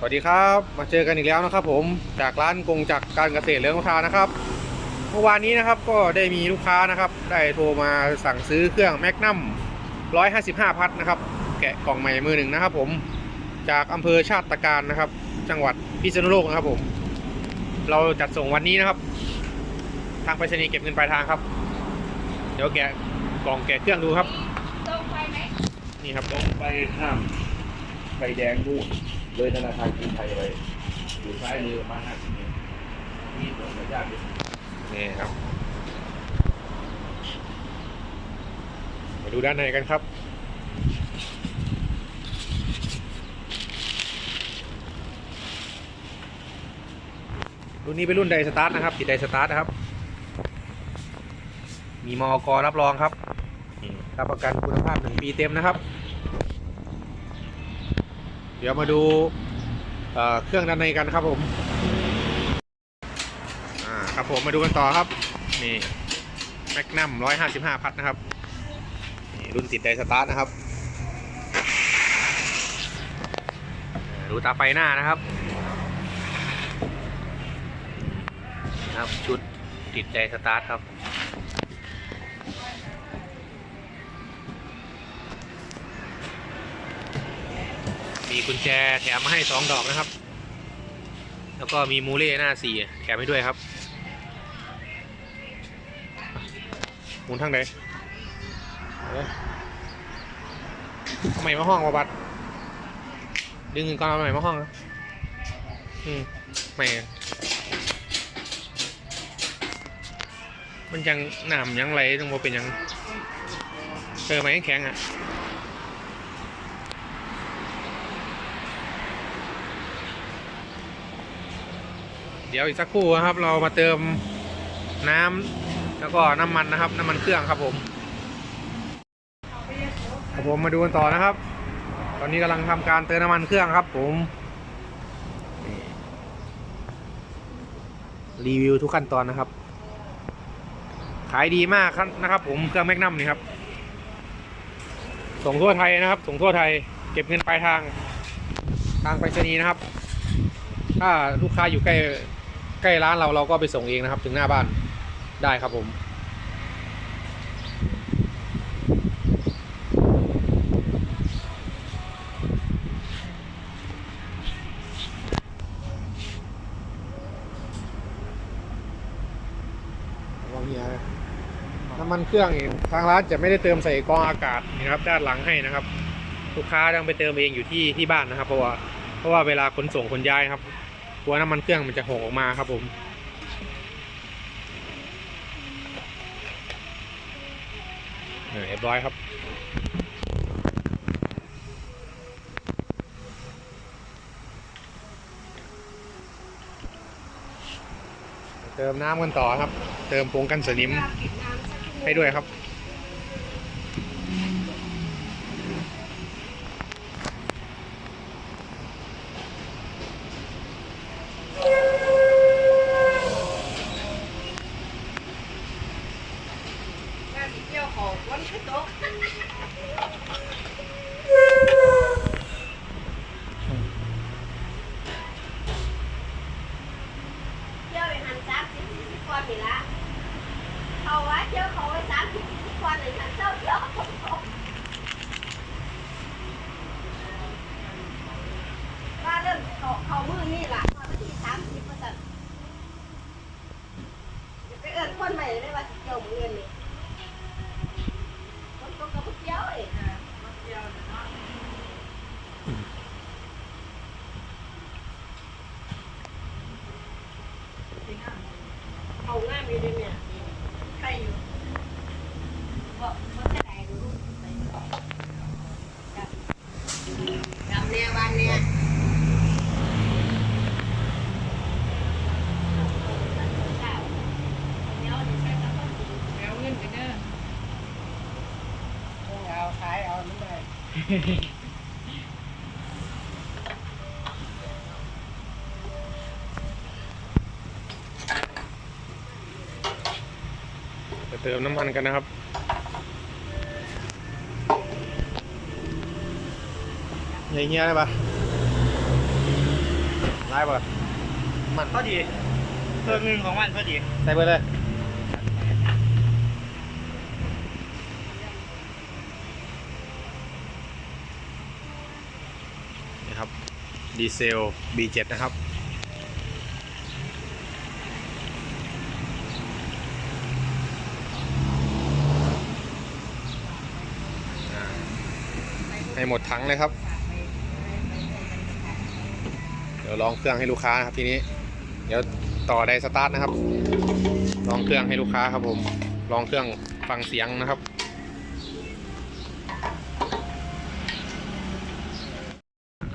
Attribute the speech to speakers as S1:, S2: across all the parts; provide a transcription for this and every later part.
S1: สวัสดีครับมาเจอกันอีกแล้วนะครับ ผมจากร้านกงจากการเกษตรเลี้ยงทานะครับเมื่อวานนี้นะครับก็ได้มีลูกค้านะครับ ได้โทรมาสั่งซื้อเครื่องแมกนัม155 พัทนะครับ แกะกล่องใหม่มือหนึ่งนะครับ ผมจากอำเภอชาติการนะครับ จังหวัดพิษณุโลกนะครับ ผม เราจัดส่งวันนี้นะครับ ทางไปรษณีย์เก็บเงินปลายทางครับ เดี๋ยวแกะกล่องแกะเครื่องดูครับ
S2: ตรงไปไหม
S1: นี่ครับ
S3: ต้องไปข้ามไฟแดงนู่น เลยธนาคารกรุงไทยไปอยู่ซ้ายมือประมาณ50เมตรนี่ตรงกับญาติ
S1: นี่ครับ มาดูด้านในกันครับ รุ่นนี้เป็นรุ่นไดสตาร์ทนะครับ ติดไดสตาร์ทนะครับ มีมอกรรับรองครับ รับประกันคุณภาพหนึ่งปีเต็มนะครับ เดี๋ยวมาดูเเครื่องด้านในกันครับผมครับผมมาดูกันต่อครับ นี่แมกนัม155พัทนะครับ นี่รุ่นติดไดสตาร์ทนะครับดูตาไฟหน้านะครับครับชุดติดไดสตาร์ทครับ มีกุญแจแถมมาให้สองดอกนะครับ แล้วก็มีมูเล่หน้าสี่แถมให้ด้วยครับหมุนทางไหนเอ้ยทำไมมาห้องวะบัดดึงเงินก่อนเอาใหม่มาห้องนะอืมไม่มันยังหนามยังไรต้องมาเป็นยังเออไหมแข็งอะ เดี๋ยวอีกสักครู่นะครับ เรามาเติมน้ำแล้วก็น้ำมันนะครับ น้ำมันเครื่องครับผมครับผมมาดูกันต่อนะครับ ตอนนี้กำลังทำการเติมน้ำมันเครื่องครับ ผมรีวิวทุกขั้นตอนนะครับ ขายดีมากครับนะครับ ผมเครื่องแมกนัมนี่ครับ ส่งทั่วไทยนะครับ ส่งทั่วไทย เก็บเงินปลายทางทางไปรษณีย์นะครับ ถ้าลูกค้าอยู่ใกล้ ใกล้ร้านเราเราก็ไปส่งเองนะครับ ถึงหน้าบ้านได้ครับผมวังเฮียนะน้ำมันเครื่องเองทางร้านจะไม่ได้เติมใส่กองอากาศนะครับ ด้านหลังให้นะครับ ลูกค้าต้องไปเติมเองอยู่ที่ที่บ้านนะครับ เพราะว่าเพราะว่าเวลาขนส่งขนย้ายครับ กลัวน้ำมันเครื่องมันจะหกออกมาครับผมเออเรียบร้อยครับเติมน้ำกันต่อครับ เติมผงกันสนิมให้ด้วยครับ
S2: งานเที่ยวของวันขึ้นโต๊ะเที่ยวไปหันสามสิบ สิละเขาว่าเจ้าเขาไปสามสิบสี่สิบคนเลยฉันเจ้าเที่ยวว่าเริ่มเขาเขามือนี่ล่ะตอนที่สามสิบเปอร์เซ็นต์ไปเอิญคนใหม่เลยว่าเกี่ยวเงินนี่ก็กระพุ้เดียวเอง เอาง่ายมีด้วยเนี่ยใครอยู่บอกว่าจะได้ดูไปจำเนี่ยวันเนี่ยเดี๋ยวเดี๋ยวใช้กับคนอื่น
S4: เอาเงินไปเด้อ
S2: เอาขายเอาไม่ได้
S1: เติมน้ำมันกันนะครับใหญ่เงี้ยได้ปะได้ป่ะมัน
S4: พอดีเครื่องหนึ่งของมันพอดี
S1: ใส่เบอร์เลยนี่ครับดีเซล B7 นะครับ ให้หมดถังเลยครับ เดี๋ยวลองเครื่องให้ลูกค้านะครับทีนี้ เดี๋ยวต่อไดสตาร์ทนะครับ ลองเครื่องให้ลูกค้าครับผม ลองเครื่องฟังเสียงนะครับ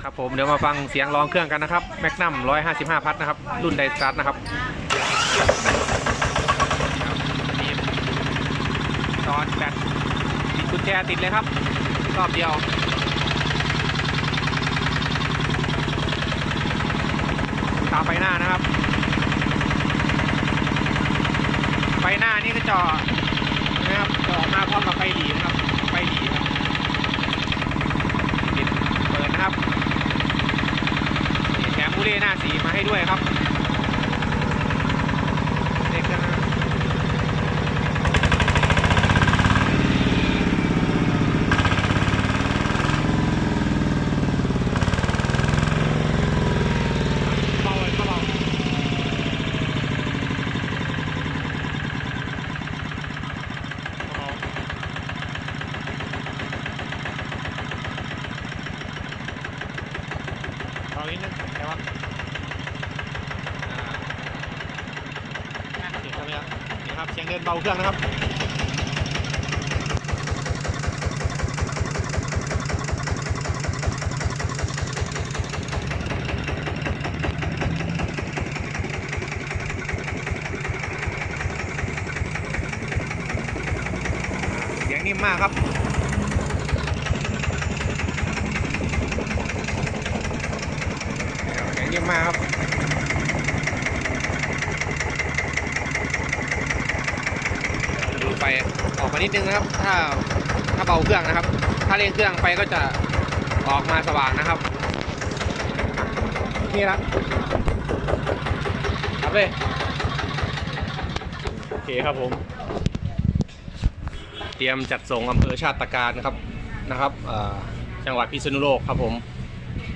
S1: ครับผมเดี๋ยวมาฟังเสียงลองเครื่องกันนะครับแมกนัม155 พัทนะครับ รุ่นไดสตาร์ทนะครับตอนแบตติดกุญแจติดเลยครับ รอบเดียวาไฟหน้านะครับ ไฟหน้านี่ก็จอนะครับจอออกมาพร้อมกับไฟหลีนะครับไฟหลีครับปิดเปิดนะครับแถมบูเล่หน้าสีมาให้ด้วยครับเด็กกันนะเบาเลยเบาเบาเบานิดนึงแต่ว่าอ่าเสียงครับนี่ครับเสียงเดินเบาเครื่องนะครับเสียงนิ่มมากครับเสียงนิ่มมากครับ ดูไฟ ออกมานิดนึงนะครับ ถ้าถ้าเบาเครื่องนะครับ ถ้าเร่งเครื่องไฟก็จะออกมาสว่างนะครับ นี่ครับครับเลยโอเคครับผม เตรียมจัดส่งอำเภอชาติการนะครับนะครับจังหวัดพิษณุโลกครับผม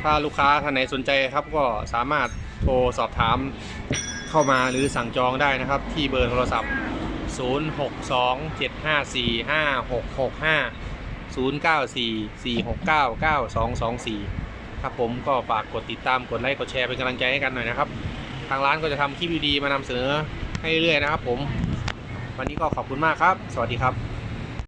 S1: ถ้าลูกค้าท่านไหนสนใจครับก็สามารถโทรสอบถามเข้ามาหรือสั่งจองได้นะครับ ที่เบอร์โทรศัพท์ 0627545665 0944699224 ครับผมก็ฝากกดติดตามกดไลค์กดแชร์เป็นกำลังใจให้กันหน่อยนะครับ ทางร้านก็จะทำคลิปดีๆมานำเสนอให้เรื่อยๆนะครับผม วันนี้ก็ขอบคุณมากครับ สวัสดีครับ